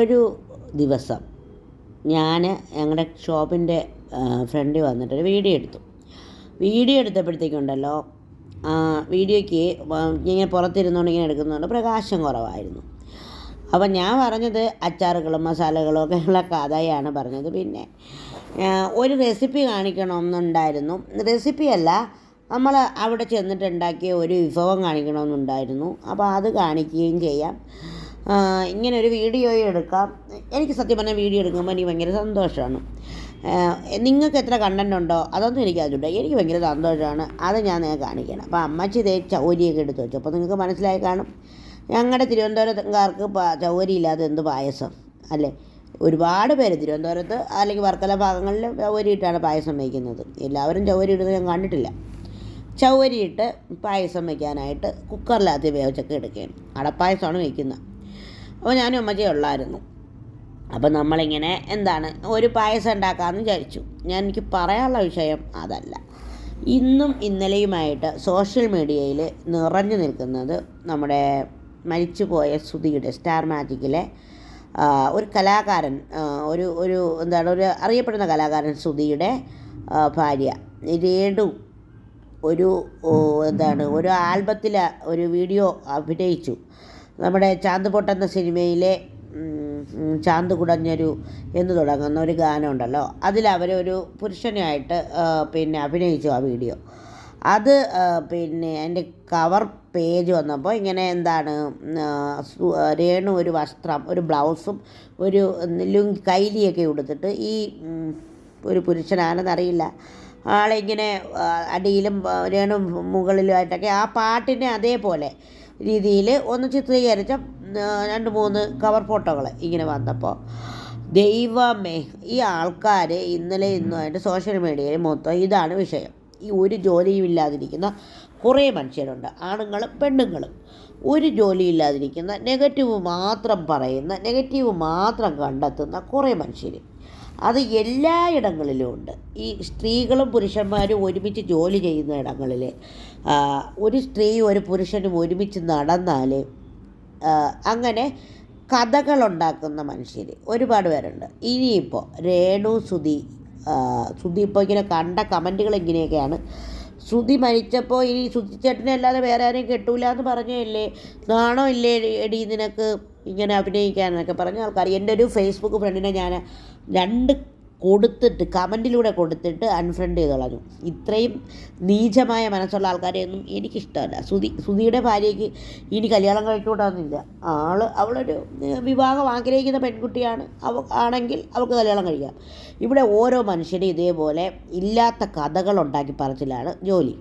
ഒരു ദിവസം ഞാൻ ഞങ്ങളുടെ ഷോപ്പിന്റെ ഫ്രണ്ടിൽ വന്നിട്ടൊരു വീഡിയോ എടുത്തു. വീഡിയോ എടുത്തപ്പോഴത്തേക്കുണ്ടല്ലോ വീഡിയോയ്ക്ക് ഇങ്ങനെ പുറത്തിരുന്നുകൊണ്ട് ഇങ്ങനെ എടുക്കുന്നതുകൊണ്ട് പ്രകാശം കുറവായിരുന്നു. അപ്പം ഞാൻ പറഞ്ഞത് അച്ചാറുകളും മസാലകളും ഒക്കെ ഉള്ള കഥയാണ് പറഞ്ഞത്. പിന്നെ ഒരു റെസിപ്പി കാണിക്കണമെന്നുണ്ടായിരുന്നു. റെസിപ്പിയല്ല നമ്മൾ അവിടെ ചെന്നിട്ടുണ്ടാക്കിയ ഒരു വിഭവം കാണിക്കണമെന്നുണ്ടായിരുന്നു. അപ്പോൾ അത് കാണിക്കുകയും ചെയ്യാം. ഇങ്ങനെ ഒരു വീഡിയോ എടുക്കാം. എനിക്ക് സത്യം പറഞ്ഞാൽ വീഡിയോ എടുക്കുമ്പോൾ എനിക്ക് ഭയങ്കര സന്തോഷമാണ് നിങ്ങൾക്ക് എത്ര കണ്ടന്റ് ഉണ്ടോ അതൊന്നും എനിക്ക് അതിലുണ്ട്. എനിക്ക് ഭയങ്കര സന്തോഷമാണ് അത് ഞാൻ നിങ്ങൾക്ക് കാണിക്കണം. അപ്പോൾ അമ്മച്ചി ഇതേ ചൗരിയൊക്കെ എടുത്ത് വെച്ചു. അപ്പോൾ നിങ്ങൾക്ക് മനസ്സിലായി കാണും. ഞങ്ങളുടെ തിരുവനന്തപുരത്തുകാർക്ക് ചൗരിയില്ലാതെ എന്ത് പായസം? അല്ലേ? ഒരുപാട് പേര് തിരുവനന്തപുരത്ത് അല്ലെങ്കിൽ വർക്കല ഭാഗങ്ങളിൽ ചൗരി ഇട്ടാണ് പായസം വയ്ക്കുന്നത്. എല്ലാവരും ചൗരി ഇടുന്നത് ഞാൻ കണ്ടിട്ടില്ല. ചൗരിയിട്ട് പായസം വയ്ക്കാനായിട്ട് കുക്കറിനകത്ത് വേവിച്ചൊക്കെ എടുക്കുകയാണ്. അടപ്പായസമാണ് വയ്ക്കുന്നത്. അപ്പോൾ ഞാനും അമ്മച്ചേ ഉള്ളായിരുന്നു. അപ്പോൾ നമ്മളിങ്ങനെ എന്താണ് ഒരു പായസം ഉണ്ടാക്കാമെന്ന് വിചാരിച്ചു. ഞാൻ എനിക്ക് പറയാനുള്ള വിഷയം അതല്ല. ഇന്നും ഇന്നലെയുമായിട്ട് സോഷ്യൽ മീഡിയയിൽ നിറഞ്ഞു നിൽക്കുന്നത് നമ്മുടെ മരിച്ചുപോയ സുധിയുടെ സ്റ്റാർ മാജിക്കിലെ ഒരു കലാകാരൻ ഒരു ഒരു എന്താണ് ഒരു അറിയപ്പെടുന്ന കലാകാരൻ സുധിയുടെ ഭാര്യ. രേണു ഒരു എന്താണ് ഒരു ആൽബത്തിൽ ഒരു വീഡിയോ അഭിനയിച്ചു. നമ്മുടെ ചാന്ത് പൊട്ടെന്ന സിനിമയിലെ ചാന്ത് കുടഞ്ഞൊരു എന്ന് തുടങ്ങുന്ന ഒരു ഗാനമുണ്ടല്ലോ. അതിലവരൊരു പുരുഷനായിട്ട് പിന്നെ അഭിനയിച്ചു ആ വീഡിയോ. അത് പിന്നെ എന്റെ കവർ പേജ് വന്നപ്പോൾ ഇങ്ങനെ എന്താണ് രേണു ഒരു വസ്ത്രം ഒരു ബ്ലൗസും ഒരു ലുങ്കി കൈലിയൊക്കെ ഉടുത്തിട്ട് ഈ ഒരു പുരുഷനാണെന്നറിയില്ല. ആളിങ്ങനെ അടിയിലും രേണു മുകളിലുമായിട്ടൊക്കെ ആ പാട്ടിനെ അതേപോലെ രീതിയിൽ ഒന്ന് ചിത്രീകരിച്ച രണ്ട് മൂന്ന് കവർ ഫോട്ടോകൾ ഇങ്ങനെ വന്നപ്പോൾ ദൈവമേ ഈ ആൾക്കാർ ഇന്നലെ ഇന്നുമായിട്ട് സോഷ്യൽ മീഡിയയിൽ മൊത്തം ഇതാണ് വിഷയം. ഈ ഒരു ജോലിയും ഇല്ലാതിരിക്കുന്ന കുറേ മനുഷ്യരുണ്ട്. ആണുങ്ങളും പെണ്ണുങ്ങളും. ഒരു ജോലി ഇല്ലാതിരിക്കുന്ന നെഗറ്റീവ് മാത്രം പറയുന്ന നെഗറ്റീവ് മാത്രം കണ്ടെത്തുന്ന കുറേ മനുഷ്യർ അത് എല്ലായിടങ്ങളിലും ഉണ്ട്. ഈ സ്ത്രീകളും പുരുഷന്മാരും ഒരുമിച്ച് ജോലി ചെയ്യുന്ന ഇടങ്ങളിൽ ഒരു സ്ത്രീയും ഒരു പുരുഷനും ഒരുമിച്ച് നടന്നാൽ അങ്ങനെ കഥകളുണ്ടാക്കുന്ന മനുഷ്യർ ഒരുപാട് പേരുണ്ട്. ഇനിയിപ്പോൾ രേണു സുധി സുധി ഇപ്പോൾ ഇങ്ങനെ കണ്ട കമന്റുകൾ ഇങ്ങനെയൊക്കെയാണ്. ശ്രുതി മരിച്ചപ്പോൾ ഇനി ശ്രുതി ചേട്ടനെ അല്ലാതെ വേറെ ആരെയും കെട്ടൂല എന്ന് പറഞ്ഞല്ലേ നാണോ ഇല്ലേ എടി നിനക്ക്? ഇങ്ങനെ അഭിനയിക്കാനൊക്കെ പറഞ്ഞ ആൾക്കാർ. എന്റെ ഒരു ഫേസ്ബുക്ക് ഫ്രണ്ടിനെ ഞാൻ രണ്ട് കൊടുത്തിട്ട് കമന്റിലൂടെ കൊടുത്തിട്ട് അൺഫ്രണ്ട് ചെയ്ത് കളഞ്ഞു. ഇത്രയും നീചമായ മനസ്സുള്ള ആൾക്കാരെയൊന്നും എനിക്കിഷ്ടമല്ല. സുതി സുതിയുടെ ഭാര്യയ്ക്ക് ഇനി കല്യാണം കഴിച്ചുകൂടാന്നില്ല. ആൾ അവളൊരു വിവാഹം ആഗ്രഹിക്കുന്ന പെൺകുട്ടിയാണ്. അവ ആണെങ്കിൽ അവൾക്ക് കല്യാണം കഴിക്കാം. ഇവിടെ ഓരോ മനുഷ്യരും ഇതേപോലെ ഇല്ലാത്ത കഥകളുണ്ടാക്കി പറച്ചിലാണ് ജോലി.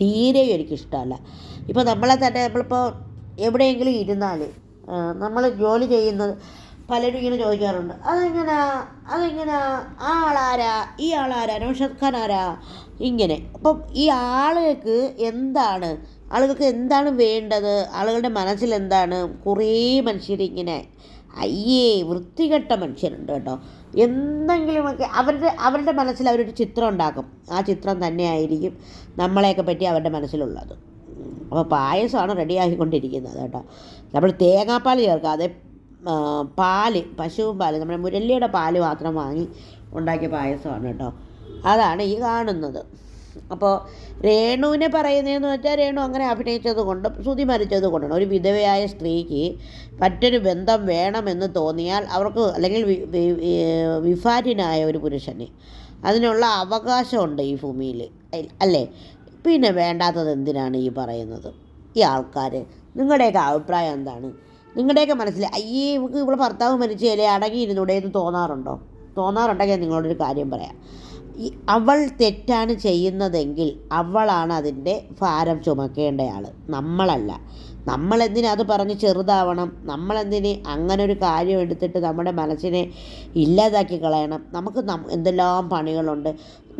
തീരെ എനിക്കിഷ്ടമല്ല. ഇപ്പോൾ നമ്മളെ തന്നെ നമ്മളിപ്പോൾ എവിടെയെങ്കിലും ഇരുന്നാൽ നമ്മൾ ജോലി ചെയ്യുന്നത് പലരും ഇങ്ങനെ ചോദിക്കാറുണ്ട്. അതെങ്ങനാ അതെങ്ങനാ ആ ആളാരാ ഈ ആളാരാ നൗഷദ് ആരാ ഇങ്ങനെ. അപ്പം ഈ ആളുകൾക്ക് എന്താണ് ആളുകൾക്ക് എന്താണ് വേണ്ടത്? ആളുകളുടെ മനസ്സിൽ എന്താണ്? കുറേ മനുഷ്യരിങ്ങനെ അയ്യേ വൃത്തികെട്ട മനുഷ്യരുണ്ട് കേട്ടോ. എന്തെങ്കിലുമൊക്കെ അവരുടെ അവരുടെ മനസ്സിൽ അവരൊരു ചിത്രം ഉണ്ടാക്കും. ആ ചിത്രം തന്നെയായിരിക്കും നമ്മളെയൊക്കെ പറ്റി അവരുടെ മനസ്സിലുള്ളത്. അപ്പോൾ പായസമാണ് റെഡിയാക്കിക്കൊണ്ടിരിക്കുന്നത് കേട്ടോ. നമ്മൾ തേങ്ങാപ്പാൽ ചേർക്കാതെ പാൽ പശുവും പാൽ നമ്മുടെ മുരല്ലിയുടെ പാൽ മാത്രം വാങ്ങി ഉണ്ടാക്കിയ പായസമാണ് കേട്ടോ. അതാണ് ഈ കാണുന്നത്. അപ്പോൾ രേണുവിനെ പറയുന്നതെന്ന് വെച്ചാൽ രേണു അങ്ങനെ അഭിനയിച്ചത് കൊണ്ട് ശ്രുതി മരിച്ചത് കൊണ്ടാണ്. ഒരു വിധവയായ സ്ത്രീക്ക് മറ്റൊരു ബന്ധം വേണമെന്ന് തോന്നിയാൽ അവർക്ക് അല്ലെങ്കിൽ വി- വി- വി- വിഭാര്യനായ ഒരു പുരുഷന് അതിനുള്ള അവകാശമുണ്ട് ഈ ഭൂമിയിൽ. അല്ലേ? പിന്നെ വേണ്ടാത്തത് എന്തിനാണ് ഈ പറയുന്നത്? ഈ ആൾക്കാർ നിങ്ങളുടെയൊക്കെ അഭിപ്രായം എന്താണ്? നിങ്ങളുടെയൊക്കെ മനസ്സിൽ അയ്യേ ഇവക്ക് ഇവിടെ ഭർത്താവ് മരിച്ചല്ലേ അടങ്ങിയിരുന്നൂടെ എന്ന് തോന്നാറുണ്ടോ? തോന്നാറുണ്ടെങ്കിൽ നിങ്ങളോടൊരു കാര്യം പറയാം. ഈ അവൾ തെറ്റാണ് ചെയ്യുന്നതെങ്കിൽ അവളാണ് അതിന്റെ ഭാരം ചുമക്കേണ്ടയാൾ നമ്മളല്ല. നമ്മളെന്തിനാ അത് പറഞ്ഞ് ചെറുതാവണം? നമ്മളെന്തിന് അങ്ങനെ ഒരു കാര്യം എടുത്തിട്ട് നമ്മുടെ മനസ്സിനെ ഇല്ലാതാക്കി കളയണം? നമുക്ക് എന്തെല്ലാം പണികളുണ്ട്?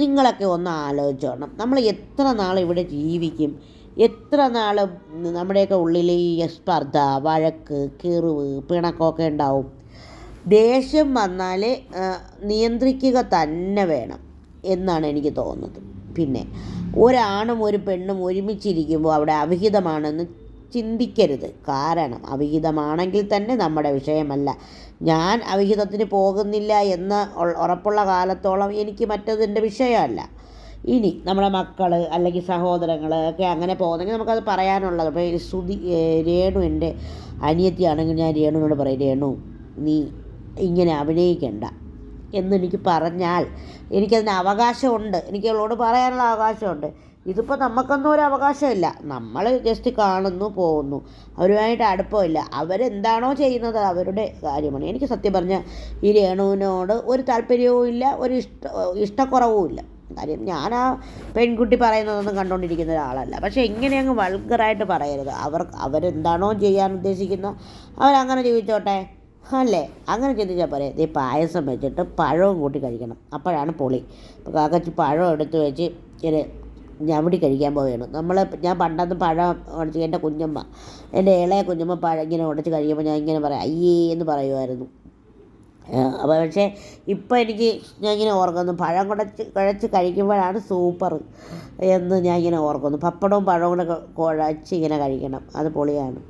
നിങ്ങളൊക്കെ ഒന്ന് ആലോചിച്ചോണം നമ്മൾ എത്ര നാൾ ഇവിടെ ജീവിക്കും? എത്ര നാൾ നമ്മുടെയൊക്കെ ഉള്ളിൽ ഈ സ്പർദ്ധ വഴക്ക് കിറിവ് പിണക്കമൊക്കെ ഉണ്ടാവും? ദേഷ്യം വന്നാൽ നിയന്ത്രിക്കുക തന്നെ വേണം എന്നാണ് എനിക്ക് തോന്നുന്നത്. പിന്നെ ഒരാണും ഒരു പെണ്ണും ഒരുമിച്ചിരിക്കുമ്പോൾ അവിടെ അവിഹിതമാണെന്ന് ചിന്തിക്കരുത്. കാരണം അവിഹിതമാണെങ്കിൽ തന്നെ നമ്മുടെ വിഷയമല്ല. ഞാൻ അവിഹിതത്തിന് പോകുന്നില്ല എന്ന് ഉറപ്പുള്ള കാലത്തോളം എനിക്ക് മറ്റതിന്റെ വിഷയമല്ല. ഇനി നമ്മുടെ മക്കൾ അല്ലെങ്കിൽ സഹോദരങ്ങൾ ഒക്കെ അങ്ങനെ പോകുന്നെങ്കിൽ നമുക്കത് പറയാനുള്ളത്. അപ്പോൾ ശ്രുതി രേണു എന്റെ അനിയത്തിയാണെങ്കിൽ ഞാൻ രേണുവിനോട് പറയും രേണു നീ ഇങ്ങനെ അഭിനയിക്കണ്ട. എന്നെനിക്ക് പറഞ്ഞാൽ എനിക്കതിന് അവകാശമുണ്ട്. എനിക്ക് അവളോട് പറയാനുള്ള അവകാശമുണ്ട്. ഇതിപ്പോൾ നമുക്കൊന്നും ഒരു അവകാശമില്ല. നമ്മൾ ജസ്റ്റ് കാണുന്നു പോകുന്നു. അവരുമായിട്ട് അടുപ്പമില്ല. അവരെന്താണോ ചെയ്യുന്നത് അവരുടെ കാര്യമാണ്. എനിക്ക് സത്യം പറഞ്ഞാൽ ഈ രേണുവിനോട് ഒരു താല്പര്യവും ഇല്ല ഒരു ഇഷ്ട ഇഷ്ടക്കുറവും ഇല്ല. കാര്യം ഞാൻ ആ പെൺകുട്ടി പറയുന്നതൊന്നും കണ്ടുകൊണ്ടിരിക്കുന്ന ഒരാളല്ല. പക്ഷേ ഇങ്ങനെ അങ്ങ് വൾഗറായിട്ട് പറയരുത്. അവർ അവരെന്താണോ ചെയ്യാൻ ഉദ്ദേശിക്കുന്നത് അവരങ്ങനെ ജീവിച്ചോട്ടെ. അല്ലേ? അങ്ങനെ ചിന്തിച്ചാൽ പോരെ. ഈ പായസം വെച്ചിട്ട് പഴവും കൂട്ടി കഴിക്കണം. അപ്പോഴാണ് പൊളി. ഇപ്പോൾ കാക്കച്ചി പഴം എടുത്ത് വെച്ച് ഇങ്ങനെ ഞവടി കഴിക്കാൻ പോവുകയാണ്. നമ്മൾ ഞാൻ പണ്ടന്ന് പഴം ഉടച്ച് എന്റെ കുഞ്ഞമ്മ എന്റെ ഇളയ കുഞ്ഞമ്മ പഴം ഇങ്ങനെ ഉടച്ച് കഴിയുമ്പോൾ ഞാൻ ഇങ്ങനെ പറയാം അയ്യേ എന്ന് പറയുമായിരുന്നു അപ്പോൾ പക്ഷേ ഇപ്പോൾ എനിക്ക് ഞാൻ ഇങ്ങനെ ഓർക്കുന്നു. പഴം കുടച്ച് കുഴച്ച് കഴിക്കുമ്പോഴാണ് സൂപ്പർ എന്ന് ഞാൻ ഇങ്ങനെ ഓർക്കുന്നു. പപ്പടവും പഴവും കൂടെ കുഴച്ച് ഇങ്ങനെ കഴിക്കണം. അത് പൊളിയാണ്.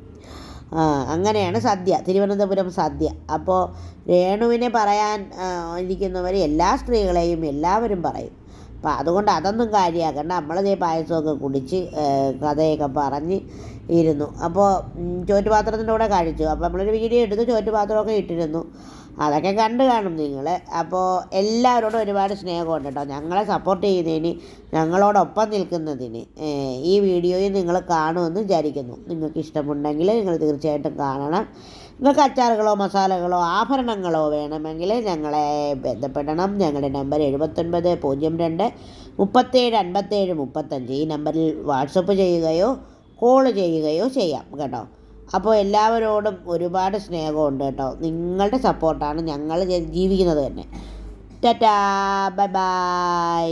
അങ്ങനെയാണ് സദ്യ. തിരുവനന്തപുരം സദ്യ. അപ്പോൾ രേണുവിനെ പറയാൻ ഇരിക്കുന്നവർ എല്ലാ സ്ത്രീകളെയും എല്ലാവരും പറയും. അപ്പം അതുകൊണ്ട് അതൊന്നും കാര്യമാക്കണ്ട. നമ്മളതേ പായസമൊക്കെ കുടിച്ച് കഥയൊക്കെ പറഞ്ഞ് ഇരുന്നു. അപ്പോൾ ചോറ്റുപാത്രത്തിന്റെ കൂടെ കഴിച്ചു. അപ്പോൾ നമ്മളൊരു വീഡിയോ എടുത്ത് ചോറ്റുപാത്രമൊക്കെ ഇട്ടിരുന്നു. അതൊക്കെ കണ്ടു കാണും നിങ്ങൾ അപ്പോൾ എല്ലാവരോടും ഒരുപാട് സ്നേഹമുണ്ട് കേട്ടോ ഞങ്ങളെ സപ്പോർട്ട് ചെയ്യുന്നതിന് ഞങ്ങളോടൊപ്പം നിൽക്കുന്നതിന് ഈ വീഡിയോയിൽ നിങ്ങൾ കാണുമെന്ന് വിചാരിക്കുന്നു. നിങ്ങൾക്ക് ഇഷ്ടമുണ്ടെങ്കിൽ നിങ്ങൾ തീർച്ചയായിട്ടും കാണണം. നിങ്ങൾക്ക് അച്ചാറുകളോ മസാലകളോ ആഭരണങ്ങളോ വേണമെങ്കിൽ ഞങ്ങളെ ബന്ധപ്പെടണം. ഞങ്ങളുടെ നമ്പർ എഴുപത്തൊൻപത് പൂജ്യം രണ്ട് മുപ്പത്തേഴ് അൻപത്തേഴ് മുപ്പത്തഞ്ച്. ഈ നമ്പറിൽ വാട്സപ്പ് ചെയ്യുകയോ കോൾ ചെയ്യുകയോ ചെയ്യാം കേട്ടോ. അപ്പോൾ എല്ലാവരോടും ഒരുപാട് സ്നേഹമുണ്ട് കേട്ടോ. നിങ്ങളുടെ സപ്പോർട്ടാണ് ഞങ്ങൾ ജീവിക്കുന്നത് തന്നെ. Tata bye bye.